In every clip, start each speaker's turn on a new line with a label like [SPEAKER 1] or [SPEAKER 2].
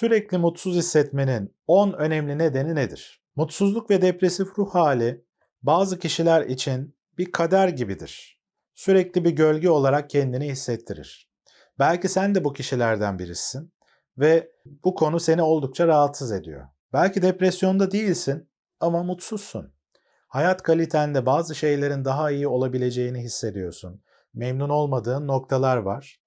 [SPEAKER 1] Sürekli mutsuz hissetmenin 10 önemli nedeni nedir? Mutsuzluk ve depresif ruh hali bazı kişiler için bir kader gibidir. Sürekli bir gölge olarak kendini hissettirir. Belki sen de bu kişilerden birisin ve bu konu seni oldukça rahatsız ediyor. Belki depresyonda değilsin ama mutsuzsun. Hayat kalitende bazı şeylerin daha iyi olabileceğini hissediyorsun. Memnun olmadığın noktalar var.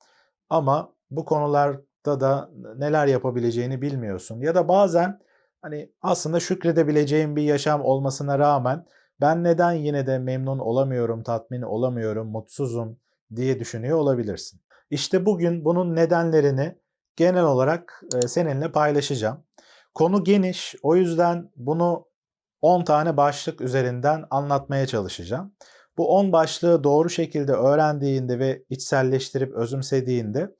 [SPEAKER 1] Ama bu konularda da neler yapabileceğini bilmiyorsun. Ya da bazen hani aslında şükredebileceğin bir yaşam olmasına rağmen ben neden yine de memnun olamıyorum, tatmin olamıyorum, mutsuzum diye düşünüyor olabilirsin. İşte bugün bunun nedenlerini genel olarak e, seninle paylaşacağım. Konu geniş, o yüzden bunu 10 tane başlık üzerinden anlatmaya çalışacağım. Bu 10 başlığı doğru şekilde öğrendiğinde ve içselleştirip özümsediğinde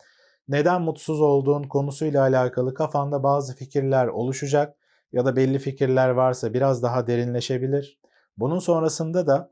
[SPEAKER 1] neden mutsuz olduğun konusuyla alakalı kafanda bazı fikirler oluşacak ya da belli fikirler varsa biraz daha derinleşebilir. Bunun sonrasında da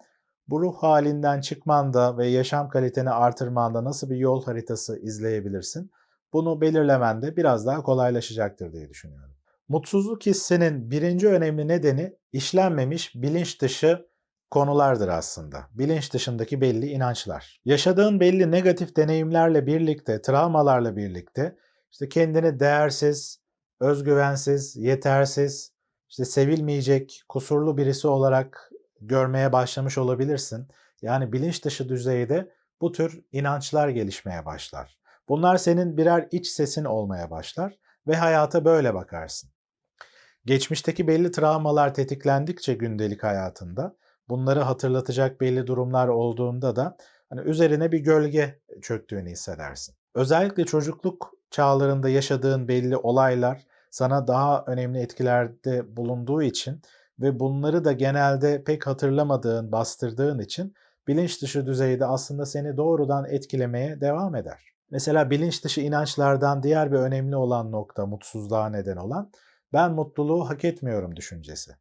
[SPEAKER 1] bu ruh halinden çıkmanda ve yaşam kaliteni artırmanda nasıl bir yol haritası izleyebilirsin? Bunu belirlemende biraz daha kolaylaşacaktır diye düşünüyorum. Mutsuzluk hissinin birinci önemli nedeni işlenmemiş bilinç dışı konulardır aslında. Bilinç dışındaki belli inançlar. Yaşadığın belli negatif deneyimlerle birlikte, travmalarla birlikte işte kendini değersiz, özgüvensiz, yetersiz, işte sevilmeyecek, kusurlu birisi olarak görmeye başlamış olabilirsin. Yani bilinç dışı düzeyde bu tür inançlar gelişmeye başlar. Bunlar senin birer iç sesin olmaya başlar ve hayata böyle bakarsın. Geçmişteki belli travmalar tetiklendikçe gündelik hayatında bunları hatırlatacak belli durumlar olduğunda da hani üzerine bir gölge çöktüğünü hissedersin. Özellikle çocukluk çağlarında yaşadığın belli olaylar sana daha önemli etkilerde bulunduğu için ve bunları da genelde pek hatırlamadığın, bastırdığın için bilinç dışı düzeyde aslında seni doğrudan etkilemeye devam eder. Mesela bilinç dışı inançlardan diğer bir önemli olan nokta mutsuzluğa neden olan ben mutluluğu hak etmiyorum düşüncesi.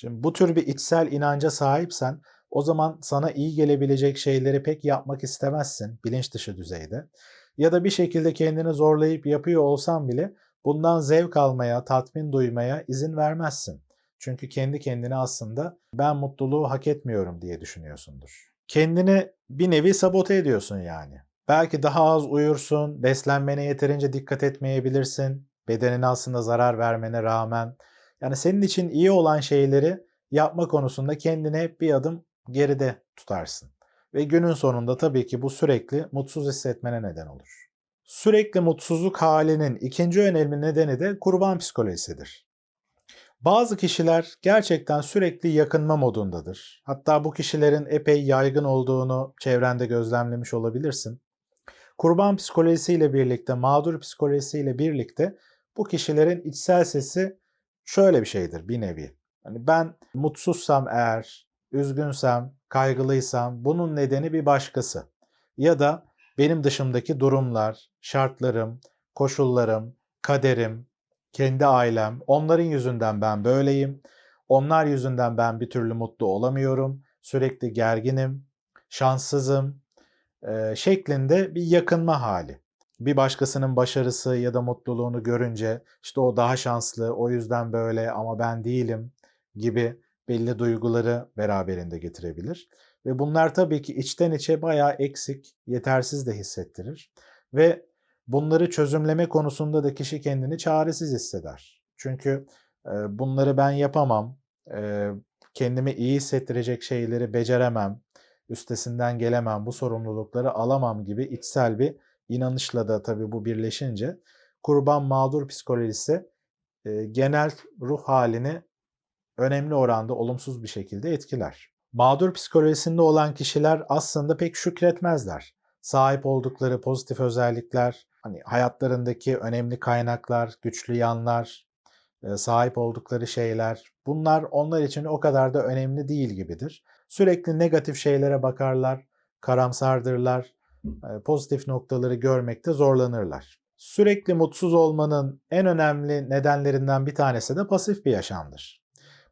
[SPEAKER 1] Şimdi bu tür bir içsel inanca sahipsen o zaman sana iyi gelebilecek şeyleri pek yapmak istemezsin bilinç dışı düzeyde. Ya da bir şekilde kendini zorlayıp yapıyor olsan bile bundan zevk almaya, tatmin duymaya izin vermezsin. Çünkü kendi kendine aslında ben mutluluğu hak etmiyorum diye düşünüyorsundur. Kendini bir nevi sabote ediyorsun yani. Belki daha az uyursun, beslenmene yeterince dikkat etmeyebilirsin, bedenine aslında zarar vermene rağmen. Yani senin için iyi olan şeyleri yapma konusunda kendini hep bir adım geride tutarsın. Ve günün sonunda tabii ki bu sürekli mutsuz hissetmene neden olur. Sürekli mutsuzluk halinin ikinci önemli nedeni de kurban psikolojisidir. Bazı kişiler gerçekten sürekli yakınma modundadır. Hatta bu kişilerin epey yaygın olduğunu çevrende gözlemlemiş olabilirsin. Kurban psikolojisiyle birlikte, mağdur psikolojisiyle birlikte bu kişilerin içsel sesi şöyle bir şeydir bir nevi. Hani ben mutsuzsam eğer, üzgünsem, kaygılıysam bunun nedeni bir başkası. Ya da benim dışımdaki durumlar, şartlarım, koşullarım, kaderim, kendi ailem, onların yüzünden ben böyleyim. Onlar yüzünden ben bir türlü mutlu olamıyorum. Sürekli gerginim, şanssızım e, şeklinde bir yakınma hali. Bir başkasının başarısı ya da mutluluğunu görünce işte o daha şanslı, o yüzden böyle ama ben değilim gibi belli duyguları beraberinde getirebilir. Ve bunlar tabii ki içten içe bayağı eksik, yetersiz de hissettirir. Ve bunları çözümleme konusunda da kişi kendini çaresiz hisseder. Çünkü bunları ben yapamam, kendimi iyi hissettirecek şeyleri beceremem, üstesinden gelemem, bu sorumlulukları alamam gibi içsel bir inanışla da tabii bu birleşince kurban mağdur psikolojisi e, genel ruh halini önemli oranda olumsuz bir şekilde etkiler. Mağdur psikolojisinde olan kişiler aslında pek şükretmezler. Sahip oldukları pozitif özellikler, hani hayatlarındaki önemli kaynaklar, güçlü yanlar, sahip oldukları şeyler bunlar onlar için o kadar da önemli değil gibidir. Sürekli negatif şeylere bakarlar, karamsardırlar, pozitif noktaları görmekte zorlanırlar. Sürekli mutsuz olmanın en önemli nedenlerinden bir tanesi de pasif bir yaşamdır.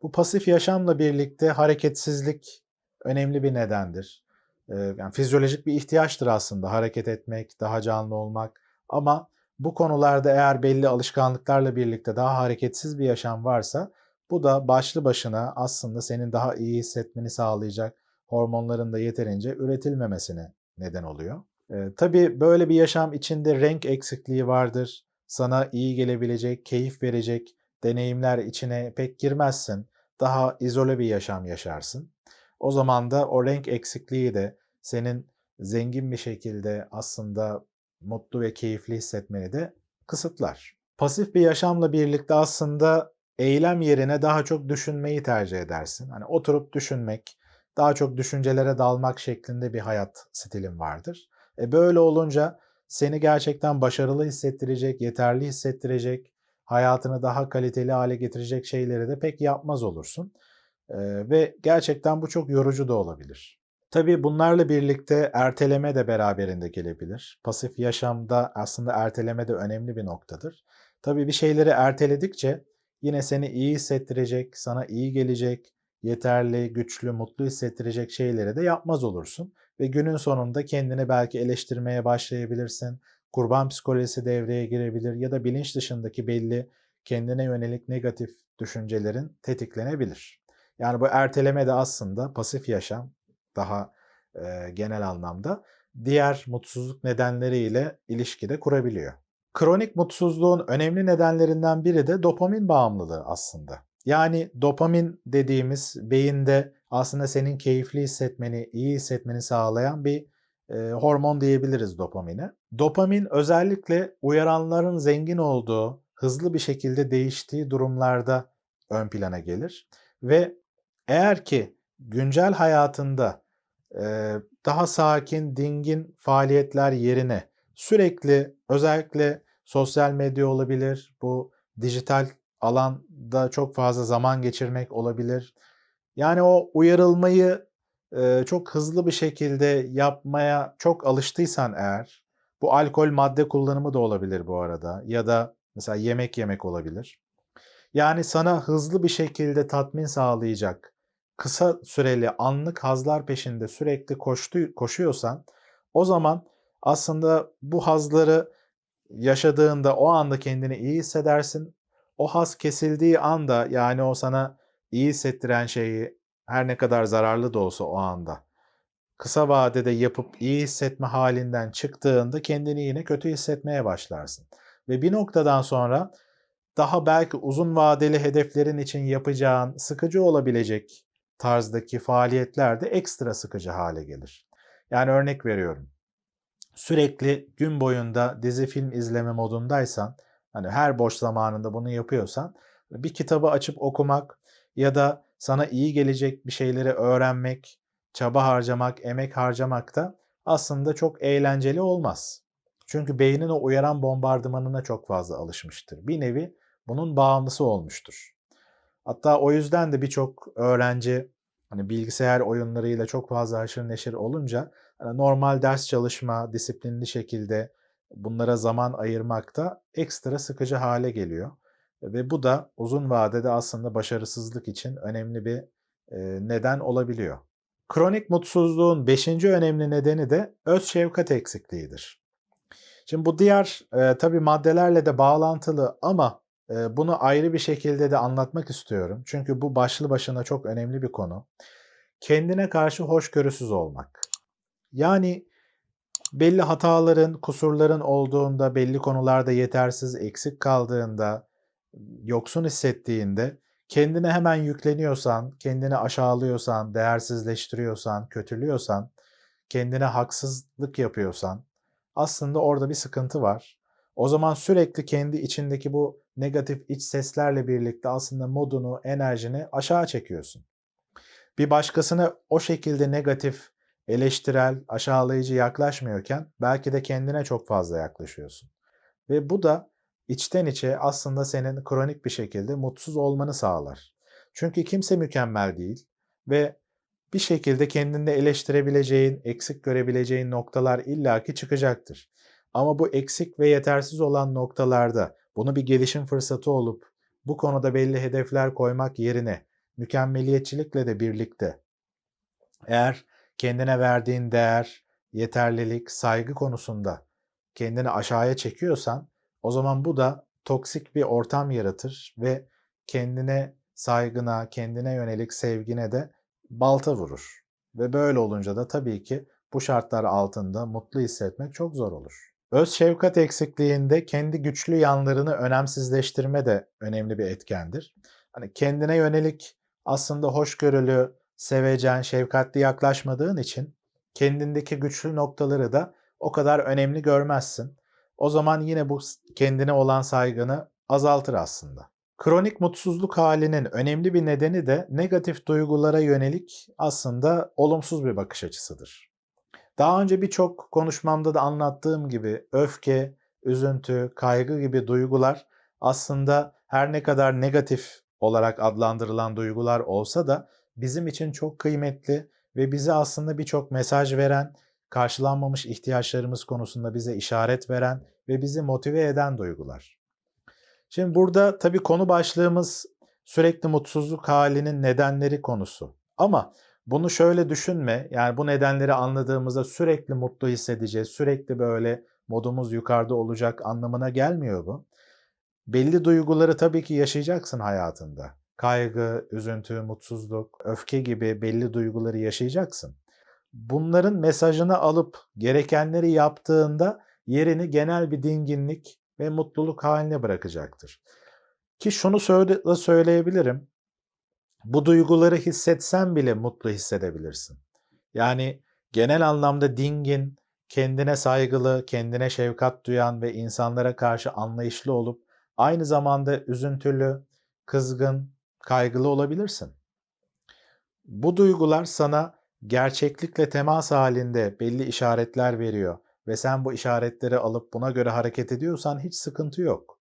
[SPEAKER 1] Bu pasif yaşamla birlikte hareketsizlik önemli bir nedendir. Yani fizyolojik bir ihtiyaçtır aslında hareket etmek, daha canlı olmak. Ama Bu konularda eğer belli alışkanlıklarla birlikte daha hareketsiz bir yaşam varsa bu da başlı başına aslında senin daha iyi hissetmeni sağlayacak hormonların da yeterince üretilmemesine neden oluyor. E, tabii böyle bir yaşam içinde renk eksikliği vardır. Sana iyi gelebilecek, keyif verecek deneyimler içine pek girmezsin. Daha izole bir yaşam yaşarsın. O zaman da o renk eksikliği de senin zengin bir şekilde aslında mutlu ve keyifli hissetmeni de kısıtlar. Pasif bir yaşamla birlikte aslında eylem yerine daha çok düşünmeyi tercih edersin. Hani oturup düşünmek, daha çok düşüncelere dalmak şeklinde bir hayat stilin vardır. E böyle olunca seni gerçekten başarılı hissettirecek, yeterli hissettirecek, hayatını daha kaliteli hale getirecek şeyleri de pek yapmaz olursun. E, ve gerçekten bu çok yorucu da olabilir. Tabii bunlarla birlikte erteleme de beraberinde gelebilir. Pasif yaşamda aslında erteleme de önemli bir noktadır. Tabii bir şeyleri erteledikçe yine seni iyi hissettirecek, sana iyi gelecek, yeterli, güçlü, mutlu hissettirecek şeyleri de yapmaz olursun. Ve günün sonunda kendini belki eleştirmeye başlayabilirsin. Kurban psikolojisi devreye girebilir ya da bilinç dışındaki belli kendine yönelik negatif düşüncelerin tetiklenebilir. Yani bu erteleme de aslında pasif yaşam daha e, genel anlamda diğer mutsuzluk nedenleriyle ilişkide kurabiliyor. Kronik mutsuzluğun önemli nedenlerinden biri de dopamin bağımlılığı aslında. Yani dopamin dediğimiz beyinde aslında senin keyifli hissetmeni, iyi hissetmeni sağlayan bir e, hormon diyebiliriz dopamine. Dopamin özellikle uyaranların zengin olduğu, hızlı bir şekilde değiştiği durumlarda ön plana gelir ve eğer ki güncel hayatında e, daha sakin, dingin faaliyetler yerine sürekli özellikle sosyal medya olabilir, bu dijital alanda çok fazla zaman geçirmek olabilir. Yani o uyarılmayı e, çok hızlı bir şekilde yapmaya çok alıştıysan eğer, bu alkol madde kullanımı da olabilir bu arada ya da mesela yemek yemek olabilir. Yani sana hızlı bir şekilde tatmin sağlayacak, kısa süreli anlık hazlar peşinde sürekli koştu, koşuyorsan o zaman aslında bu hazları yaşadığında o anda kendini iyi hissedersin. O haz kesildiği anda yani o sana iyi hissettiren şeyi her ne kadar zararlı da olsa o anda kısa vadede yapıp iyi hissetme halinden çıktığında kendini yine kötü hissetmeye başlarsın. Ve bir noktadan sonra daha belki uzun vadeli hedeflerin için yapacağın sıkıcı olabilecek tarzdaki faaliyetler de ekstra sıkıcı hale gelir. Yani örnek veriyorum. Sürekli gün boyunda dizi film izleme modundaysan, hani her boş zamanında bunu yapıyorsan, bir kitabı açıp okumak ya da sana iyi gelecek bir şeyleri öğrenmek, çaba harcamak, emek harcamak da aslında çok eğlenceli olmaz. Çünkü beynin o uyaran bombardımanına çok fazla alışmıştır. Bir nevi bunun bağımlısı olmuştur. Hatta o yüzden de birçok öğrenci hani bilgisayar oyunlarıyla çok fazla haşır neşir olunca hani normal ders çalışma, disiplinli şekilde bunlara zaman ayırmak da ekstra sıkıcı hale geliyor. Ve bu da uzun vadede aslında başarısızlık için önemli bir neden olabiliyor. Kronik mutsuzluğun beşinci önemli nedeni de öz şefkat eksikliğidir. Şimdi bu diğer e, tabii maddelerle de bağlantılı ama e, bunu ayrı bir şekilde de anlatmak istiyorum. Çünkü bu başlı başına çok önemli bir konu. Kendine karşı hoşgörüsüz olmak. Yani belli hataların, kusurların olduğunda, belli konularda yetersiz, eksik kaldığında, yoksun hissettiğinde kendine hemen yükleniyorsan, kendini aşağılıyorsan, değersizleştiriyorsan, kötülüyorsan, kendine haksızlık yapıyorsan aslında orada bir sıkıntı var. O zaman sürekli kendi içindeki bu negatif iç seslerle birlikte aslında modunu, enerjini aşağı çekiyorsun. Bir başkasına o şekilde negatif, eleştirel, aşağılayıcı yaklaşmıyorken belki de kendine çok fazla yaklaşıyorsun. Ve bu da içten içe aslında senin kronik bir şekilde mutsuz olmanı sağlar. Çünkü kimse mükemmel değil ve bir şekilde kendinde eleştirebileceğin, eksik görebileceğin noktalar illaki çıkacaktır. Ama bu eksik ve yetersiz olan noktalarda bunu bir gelişim fırsatı olup bu konuda belli hedefler koymak yerine mükemmeliyetçilikle de birlikte eğer kendine verdiğin değer, yeterlilik, saygı konusunda kendini aşağıya çekiyorsan O zaman bu da toksik bir ortam yaratır ve kendine saygına, kendine yönelik sevgine de balta vurur. Ve böyle olunca da tabii ki bu şartlar altında mutlu hissetmek çok zor olur. Öz şefkat eksikliğinde kendi güçlü yanlarını önemsizleştirme de önemli bir etkendir. Hani kendine yönelik aslında hoşgörülü, sevecen, şefkatli yaklaşmadığın için kendindeki güçlü noktaları da o kadar önemli görmezsin. O zaman yine bu kendine olan saygını azaltır aslında. Kronik mutsuzluk halinin önemli bir nedeni de negatif duygulara yönelik aslında olumsuz bir bakış açısıdır. Daha önce birçok konuşmamda da anlattığım gibi öfke, üzüntü, kaygı gibi duygular aslında her ne kadar negatif olarak adlandırılan duygular olsa da bizim için çok kıymetli ve bize aslında birçok mesaj veren, karşılanmamış ihtiyaçlarımız konusunda bize işaret veren ve bizi motive eden duygular. Şimdi burada tabii konu başlığımız sürekli mutsuzluk halinin nedenleri konusu. Ama bunu şöyle düşünme. Yani bu nedenleri anladığımızda sürekli mutlu hissedeceğiz, sürekli böyle modumuz yukarıda olacak anlamına gelmiyor bu. Belli duyguları tabii ki yaşayacaksın hayatında. Kaygı, üzüntü, mutsuzluk, öfke gibi belli duyguları yaşayacaksın. Bunların mesajını alıp gerekenleri yaptığında yerini genel bir dinginlik ve mutluluk haline bırakacaktır. Ki şunu söyle, söyleyebilirim. Bu duyguları hissetsen bile mutlu hissedebilirsin. Yani genel anlamda dingin, kendine saygılı, kendine şefkat duyan ve insanlara karşı anlayışlı olup aynı zamanda üzüntülü, kızgın, kaygılı olabilirsin. Bu duygular sana gerçeklikle temas halinde belli işaretler veriyor ve sen bu işaretleri alıp buna göre hareket ediyorsan hiç sıkıntı yok.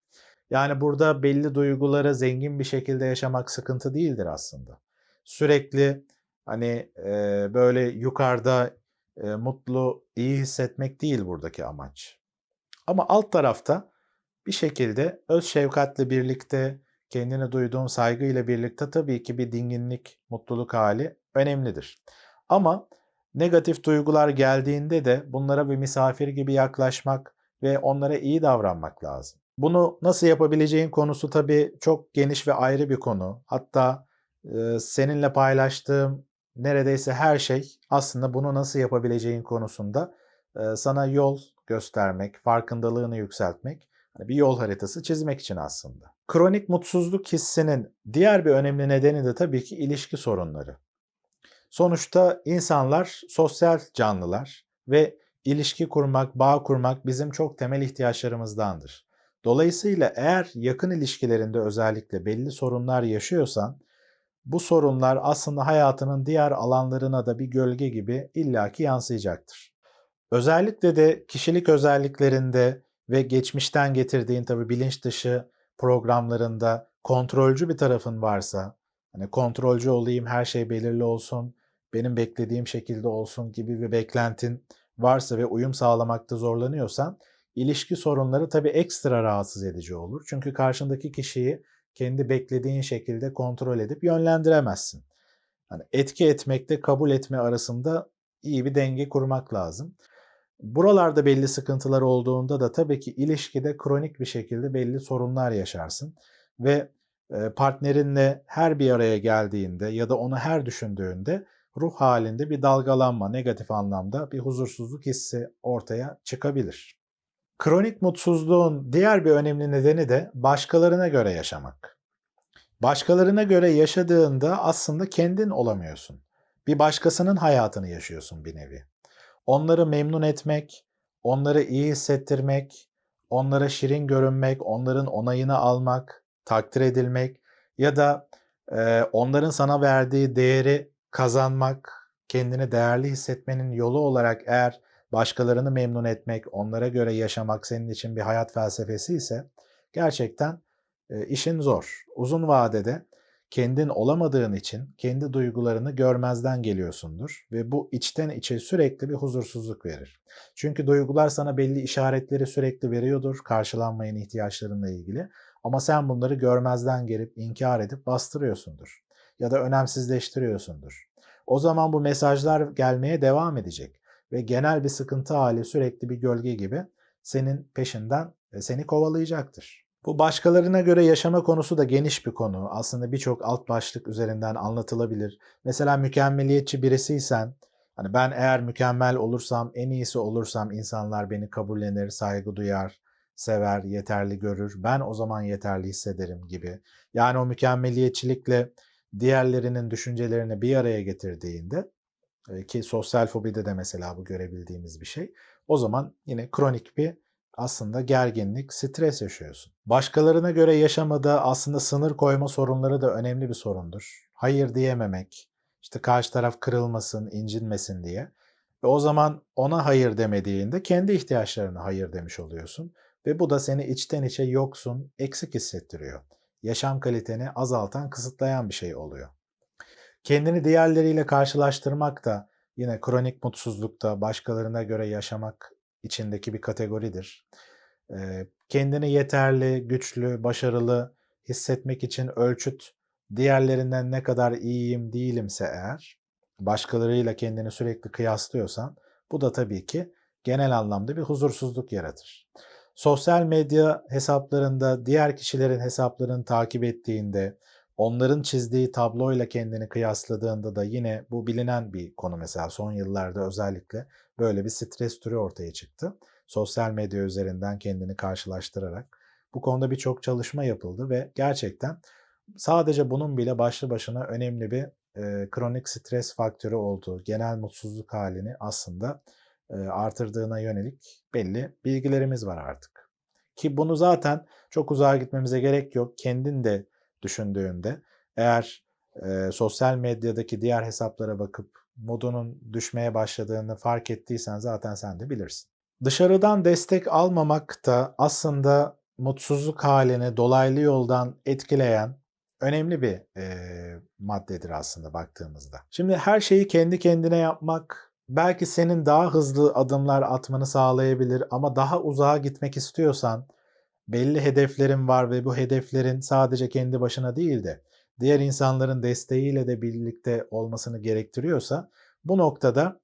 [SPEAKER 1] Yani burada belli duyguları zengin bir şekilde yaşamak sıkıntı değildir aslında. Sürekli hani e, böyle yukarıda e, mutlu, iyi hissetmek değil buradaki amaç. Ama alt tarafta bir şekilde öz şefkatle birlikte, kendine duyduğun saygıyla birlikte tabii ki bir dinginlik, mutluluk hali önemlidir. Ama negatif duygular geldiğinde de bunlara bir misafir gibi yaklaşmak ve onlara iyi davranmak lazım. Bunu nasıl yapabileceğin konusu tabii çok geniş ve ayrı bir konu. Hatta e, seninle paylaştığım neredeyse her şey aslında bunu nasıl yapabileceğin konusunda e, sana yol göstermek, farkındalığını yükseltmek, bir yol haritası çizmek için aslında. Kronik mutsuzluk hissinin diğer bir önemli nedeni de tabii ki ilişki sorunları. Sonuçta insanlar sosyal canlılar ve ilişki kurmak, bağ kurmak bizim çok temel ihtiyaçlarımızdandır. Dolayısıyla eğer yakın ilişkilerinde özellikle belli sorunlar yaşıyorsan bu sorunlar aslında hayatının diğer alanlarına da bir gölge gibi illaki yansıyacaktır. Özellikle de kişilik özelliklerinde ve geçmişten getirdiğin tabi bilinç dışı programlarında kontrolcü bir tarafın varsa, hani kontrolcü olayım, her şey belirli olsun, benim beklediğim şekilde olsun gibi bir beklentin varsa ve uyum sağlamakta zorlanıyorsan ilişki sorunları tabii ekstra rahatsız edici olur. Çünkü karşındaki kişiyi kendi beklediğin şekilde kontrol edip yönlendiremezsin. Hani etki etmekte kabul etme arasında iyi bir denge kurmak lazım. Buralarda belli sıkıntılar olduğunda da tabii ki ilişkide kronik bir şekilde belli sorunlar yaşarsın ve partnerinle her bir araya geldiğinde ya da onu her düşündüğünde ruh halinde bir dalgalanma, negatif anlamda bir huzursuzluk hissi ortaya çıkabilir. Kronik mutsuzluğun diğer bir önemli nedeni de başkalarına göre yaşamak. Başkalarına göre yaşadığında aslında kendin olamıyorsun. Bir başkasının hayatını yaşıyorsun bir nevi. Onları memnun etmek, onları iyi hissettirmek, onlara şirin görünmek, onların onayını almak, takdir edilmek ya da e, onların sana verdiği değeri kazanmak, kendini değerli hissetmenin yolu olarak eğer başkalarını memnun etmek, onlara göre yaşamak senin için bir hayat felsefesi ise gerçekten e, işin zor. Uzun vadede kendin olamadığın için kendi duygularını görmezden geliyorsundur ve bu içten içe sürekli bir huzursuzluk verir. Çünkü duygular sana belli işaretleri sürekli veriyordur karşılanmayan ihtiyaçlarınla ilgili ama sen bunları görmezden gelip inkar edip bastırıyorsundur ya da önemsizleştiriyorsundur. O zaman bu mesajlar gelmeye devam edecek ve genel bir sıkıntı hali sürekli bir gölge gibi senin peşinden e, seni kovalayacaktır. Bu başkalarına göre yaşama konusu da geniş bir konu. Aslında birçok alt başlık üzerinden anlatılabilir. Mesela mükemmeliyetçi birisiysen, hani ben eğer mükemmel olursam, en iyisi olursam insanlar beni kabullenir, saygı duyar, sever, yeterli görür. Ben o zaman yeterli hissederim gibi. Yani o mükemmeliyetçilikle diğerlerinin düşüncelerini bir araya getirdiğinde e, ki sosyal fobide de mesela bu görebildiğimiz bir şey. O zaman yine kronik bir aslında gerginlik, stres yaşıyorsun. Başkalarına göre yaşamada aslında sınır koyma sorunları da önemli bir sorundur. Hayır diyememek, işte karşı taraf kırılmasın, incinmesin diye. Ve o zaman ona hayır demediğinde kendi ihtiyaçlarına hayır demiş oluyorsun. Ve bu da seni içten içe yoksun, eksik hissettiriyor. Yaşam kaliteni azaltan, kısıtlayan bir şey oluyor. Kendini diğerleriyle karşılaştırmak da yine kronik mutsuzlukta başkalarına göre yaşamak içindeki bir kategoridir. Kendini yeterli, güçlü, başarılı hissetmek için ölçüt diğerlerinden ne kadar iyiyim değilimse eğer başkalarıyla kendini sürekli kıyaslıyorsan bu da tabii ki genel anlamda bir huzursuzluk yaratır. Sosyal medya hesaplarında diğer kişilerin hesaplarını takip ettiğinde, onların çizdiği tabloyla kendini kıyasladığında da yine bu bilinen bir konu mesela son yıllarda özellikle böyle bir stres türü ortaya çıktı. Sosyal medya üzerinden kendini karşılaştırarak bu konuda birçok çalışma yapıldı ve gerçekten sadece bunun bile başlı başına önemli bir e, kronik stres faktörü olduğu, genel mutsuzluk halini aslında e, artırdığına yönelik belli bilgilerimiz var artık. Ki bunu zaten çok uzağa gitmemize gerek yok. Kendin de düşündüğünde eğer e, sosyal medyadaki diğer hesaplara bakıp modunun düşmeye başladığını fark ettiysen zaten sen de bilirsin. Dışarıdan destek almamak da aslında mutsuzluk halini dolaylı yoldan etkileyen önemli bir e, maddedir aslında baktığımızda. Şimdi her şeyi kendi kendine yapmak belki senin daha hızlı adımlar atmanı sağlayabilir ama daha uzağa gitmek istiyorsan belli hedeflerin var ve bu hedeflerin sadece kendi başına değil de diğer insanların desteğiyle de birlikte olmasını gerektiriyorsa bu noktada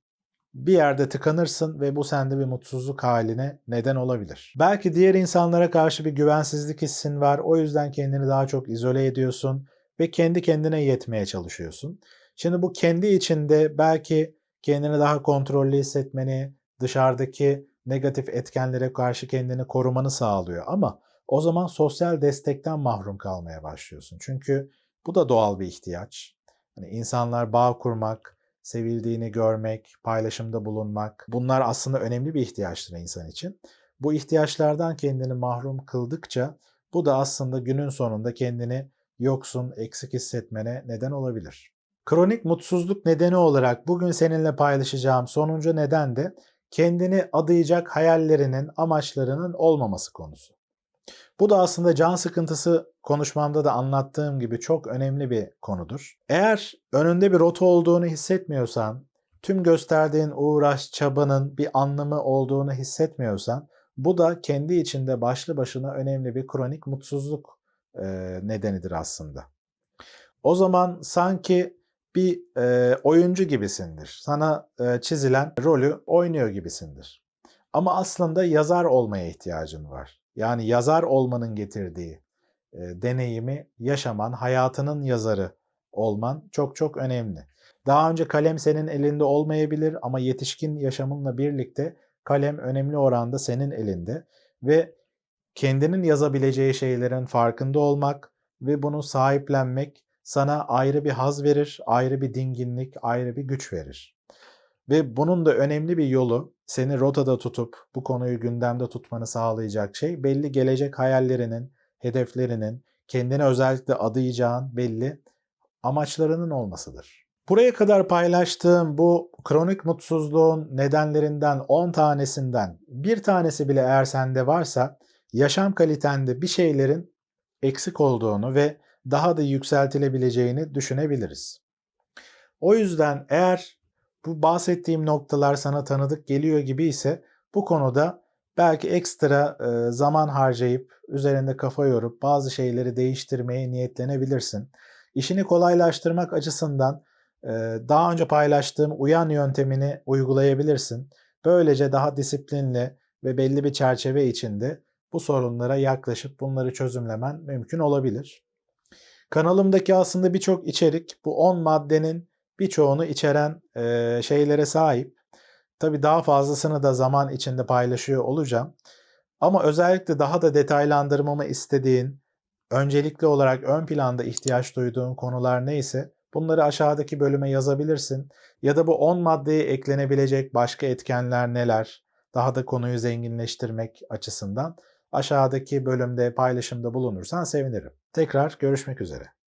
[SPEAKER 1] bir yerde tıkanırsın ve bu sende bir mutsuzluk haline neden olabilir. Belki diğer insanlara karşı bir güvensizlik hissin var. O yüzden kendini daha çok izole ediyorsun ve kendi kendine yetmeye çalışıyorsun. Şimdi bu kendi içinde belki kendini daha kontrollü hissetmeni, dışarıdaki negatif etkenlere karşı kendini korumanı sağlıyor ama o zaman sosyal destekten mahrum kalmaya başlıyorsun. Çünkü bu da doğal bir ihtiyaç. Hani insanlar bağ kurmak, sevildiğini görmek, paylaşımda bulunmak bunlar aslında önemli bir ihtiyaçtır insan için. Bu ihtiyaçlardan kendini mahrum kıldıkça bu da aslında günün sonunda kendini yoksun, eksik hissetmene neden olabilir. Kronik mutsuzluk nedeni olarak bugün seninle paylaşacağım sonuncu neden de kendini adayacak hayallerinin, amaçlarının olmaması konusu. Bu da aslında can sıkıntısı konuşmamda da anlattığım gibi çok önemli bir konudur. Eğer önünde bir rota olduğunu hissetmiyorsan, tüm gösterdiğin uğraş, çabanın bir anlamı olduğunu hissetmiyorsan, bu da kendi içinde başlı başına önemli bir kronik mutsuzluk nedenidir aslında. O zaman sanki bir e, oyuncu gibisindir. Sana e, çizilen rolü oynuyor gibisindir. Ama aslında yazar olmaya ihtiyacın var. Yani yazar olmanın getirdiği e, deneyimi yaşaman, hayatının yazarı olman çok çok önemli. Daha önce kalem senin elinde olmayabilir ama yetişkin yaşamınla birlikte kalem önemli oranda senin elinde ve kendinin yazabileceği şeylerin farkında olmak ve bunu sahiplenmek sana ayrı bir haz verir, ayrı bir dinginlik, ayrı bir güç verir. Ve bunun da önemli bir yolu seni rotada tutup bu konuyu gündemde tutmanı sağlayacak şey belli gelecek hayallerinin, hedeflerinin, kendine özellikle adayacağın belli amaçlarının olmasıdır. Buraya kadar paylaştığım bu kronik mutsuzluğun nedenlerinden 10 tanesinden bir tanesi bile eğer sende varsa yaşam kalitende bir şeylerin eksik olduğunu ve daha da yükseltilebileceğini düşünebiliriz. O yüzden eğer bu bahsettiğim noktalar sana tanıdık geliyor gibi ise bu konuda belki ekstra e, zaman harcayıp üzerinde kafa yorup bazı şeyleri değiştirmeye niyetlenebilirsin. İşini kolaylaştırmak açısından e, daha önce paylaştığım uyan yöntemini uygulayabilirsin. Böylece daha disiplinli ve belli bir çerçeve içinde bu sorunlara yaklaşıp bunları çözümlemen mümkün olabilir. Kanalımdaki aslında birçok içerik bu 10 maddenin birçoğunu içeren e, şeylere sahip. Tabi daha fazlasını da zaman içinde paylaşıyor olacağım. Ama özellikle daha da detaylandırmamı istediğin, öncelikli olarak ön planda ihtiyaç duyduğun konular neyse bunları aşağıdaki bölüme yazabilirsin. Ya da bu 10 maddeye eklenebilecek başka etkenler neler? Daha da konuyu zenginleştirmek açısından aşağıdaki bölümde paylaşımda bulunursan sevinirim. Tekrar görüşmek üzere.